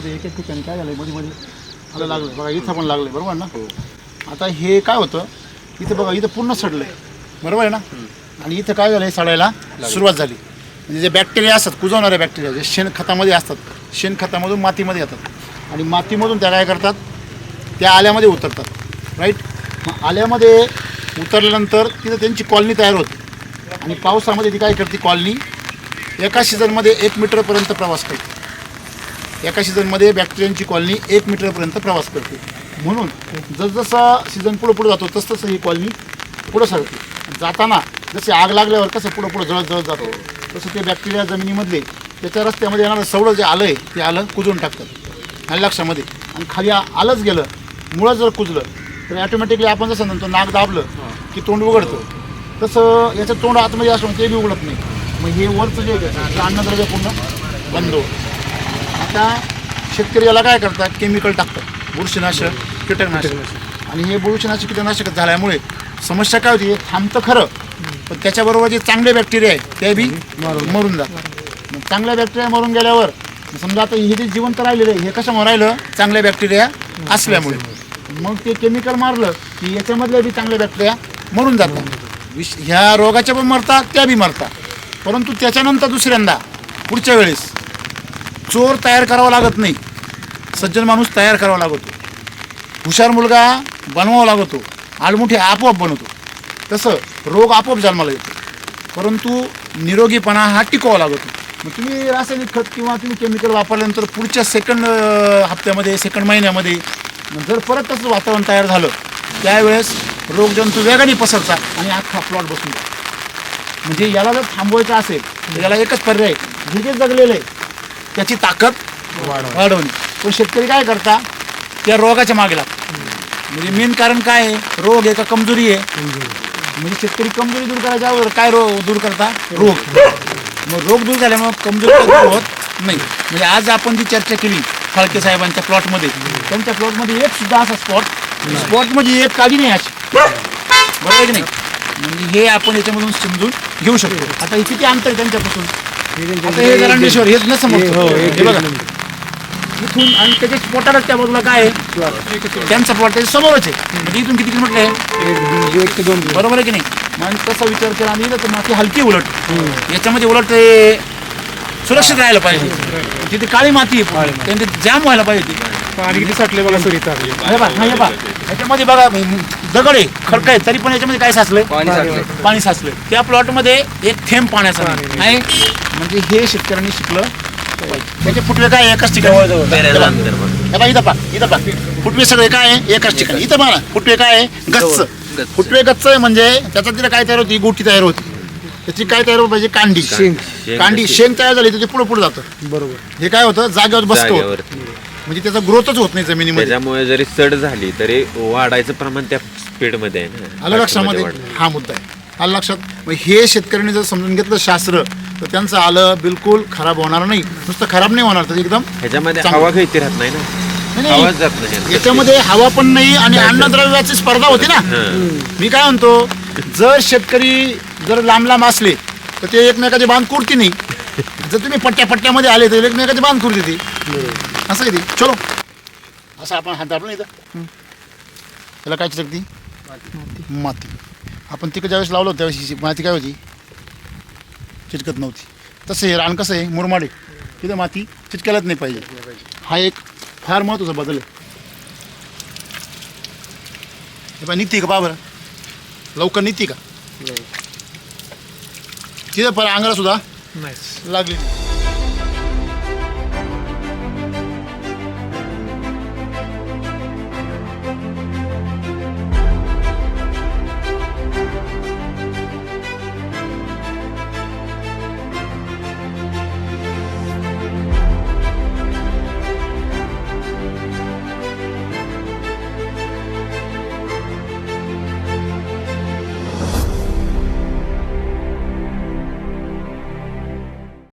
बऱ्याचशा ठिकाणी काय झालं मध्ये मध्ये आलं लागलं बघा इथं पण लागलं बरोबर ना? आता हे काय होतं इथं बघा इथं पूर्ण सडलंय. बरोबर आहे ना? आणि इथं काय झालंय सडायला सुरुवात झाली. म्हणजे जे बॅक्टेरिया असतात कुजवणारे बॅक्टेरिया जे शेणखतामध्ये असतात शेणखतामधून मातीमध्ये येतात. आणि मातीमधून त्या काय करतात त्या आल्यामध्ये उतरतात. राईट मग आल्यामध्ये उतरल्यानंतर तिथं त्यांची कॉलनी तयार होते. आणि पावसामध्ये ती काय करते कॉलनी एका सीझनमध्ये एक मीटरपर्यंत प्रवास करते. एका सीझनमध्ये बॅक्टेरियांची कॉलनी एक मीटरपर्यंत प्रवास करते. म्हणून जसजसा सीझन पुढं पुढं जातो तसतसं ही कॉलनी पुढं सरते जाताना जसे आग लागल्यावर कसं पुढं पुढं जळत जळत जातो तसं ते बॅक्टेरिया जमिनीमधले त्याच्या रस्त्यामध्ये येणारं सवडं जे आलं आहे ते आलं कुजून टाकतात आणि लक्षामध्ये. आणि खाली आलंच गेलं मुळं जर कुजलं तर ॲटोमॅटिकली आपण जसं म्हणतो नाक दाबलं की तोंड उघडतं. तसं याचं तोंड आतमध्ये असलं ते बी उघडत नाही. मग हे वरचं जे आहे अन्नद्रव्य पूर्ण बंद होतं. आता शेतकरी याला काय करतात? केमिकल टाकतात. बुरशीनाशक कीटकनाशक. आणि हे बुरशीनाशक कीटकनाशक झाल्यामुळे समस्या काय होती? हे थांबतं खरं. पण त्याच्याबरोबर जे चांगले बॅक्टेरिया आहे ते बी मरून जातात. मग चांगल्या बॅक्टेरिया मरून गेल्यावर समजा आता हे जे जिवंत राहिलेलं आहे हे कशामुळे राहिलं? चांगल्या बॅक्टेरिया असल्यामुळे. मग ते केमिकल मारलं की याच्यामधल्या बी चांगल्या बॅक्टेरिया मरून जातात. विष ह्या रोगाच्या पण मरतात त्या बी मरतात. परंतु त्याच्यानंतर दुसऱ्यांदा पुढच्या वेळेस चोर तयार करावा लागत नाही. सज्जन माणूस तयार करावा लागतो. हुशार मुलगा बनवावा लागतो. आडमुठे आपोआप बनवतो. तसं रोग आपोआप जन्माला येतो. परंतु निरोगीपणा हा टिकवावा लागतो. मग तुम्ही रासायनिक खत किंवा तुम्ही केमिकल वापरल्यानंतर पुढच्या सेकंड हप्त्यामध्ये सेकंड महिन्यामध्ये जर परत तसं वातावरण तयार झालं त्यावेळेस रोगजंतू वेगाने पसरतात आणि अख्खा प्लॉट बसून जातो. म्हणजे याला जर थांबवायचं असेल तर याला एकच पर्याय जे जगलेलं आहे त्याची ताकद वाढवणे पण शेतकरी काय करता? त्या रोगाच्या मागे लागतात म्हणजे मेन कारण काय आहे? रोग आहे का कमजोरी आहे? म्हणजे शेतकरी कमजोरी दूर करायच्या अगोदर काय रोग दूर करता? रोग. मग रोग दूर झाल्यामुळे कमजोरी दूर होत नाही. म्हणजे आज आपण जी चर्चा केली फाळके साहेबांच्या प्लॉटमध्ये त्यांच्या प्लॉटमध्ये एक सुद्धा असा स्पॉट स्पॉट म्हणजे एक काढी नाही अशी. बरोबर की नाही? म्हणजे हे आपण याच्यामधून समजून घेऊ शकतो. आता हे किती अंतर आहे त्यांच्यापासून आता हे हेच न समजतो हे बघा. इथून आणि त्याच्या पोटालाच त्या बाजूला काय आहे? त्यांचा प्लॉट त्याच्या समोरच आहे. म्हणजे इथून किती किलोमीटर आहे? एक ते दोन बरोबर आहे की नाही? मग तसा विचार केला आणि इथं तर माती हलकी उलट. याच्यामध्ये उलट ते सुरक्षित राहायला पाहिजे. तिथे काळी माती आहे. त्यांचे जाम व्हायला पाहिजे. ती पाणी किती साठले बघा सुरीता हे बघा. हे बघा. याच्यामध्ये बघा दगड आहे खडक आहे तरी पण याच्यामध्ये काय साचलंय? पाणी साचलंय. त्या प्लॉटमध्ये एक थेंब पाण्याचा नाही. आहे. म्हणजे हे शेतकऱ्यांनी शिकलं. पाहिजे. त्याचे फुटवे काय आहे? एकाच ठिकाणी. हे बघा, इथं पहा इथं पहा. फुटवे सगळे काय आहे? एकाच ठिकाणी. इथं पहा ना फुटवे काय आहे? गच्च. फुटवे गच्च आहे म्हणजे त्याच्यात तिला काय तयार होती? गोटी तयार होती. त्याची काय तयार होत पाहिजे? कांडी. कांडी शेंग तयार झाली तर ते पुढे पुढे जातं. बरोबर. हे काय होतं? जागेवर बसतो जागेवरती. म्हणजे त्याचा ग्रोथच होत नाही जमिनीमध्ये. त्याच्यामुळे जरी सड झाली तरी वाढायचं प्रमाण त्या स्पीडमध्ये आहे ना. आलं लक्षामध्ये? वाढतं. हा मुद्दा आहे. आलं लक्षात? मग हे शेतकऱ्यांनी जर समजून घेतलं शास्त्र तर त्यांचं आलं बिलकुल खराब होणार नाही. नुसतं खराब नाही होणार तर एकदम ह्याच्यामध्ये चांगलं. हवा गळती राहत नाही ना. नाही, आवाज नाही. जात नाही याच्यामध्ये हवा पण नाही आणि अन्नद्रव्याची स्पर्धा होती ना. मी काय म्हणतो जर शेतकरी जर लांब लांब असले तर ते एकमेकाचे बांध कुरती नाही. जर तुम्ही पट्ट्या पट्ट्यामध्ये आले तर एकमेकाचे बांध कुरती ती. असं आहे ती. चलो. असं आपण हात दाबलो इथं त्याला काय चिटकती माती. आपण तिकडे ज्यावेळेस लावलो होतं त्यावेळेस माती काय होती? चिटकत नव्हती. तसं हे रान कसं आहे? मुरमाड तिथं माती चिटकायलाच नाही पाहिजे. हा एक फार महत्त्वाचा बदल आहे. निघते का पहा बरं? लवकर निघते का? तिथं पर अंगाला सुद्धा लागली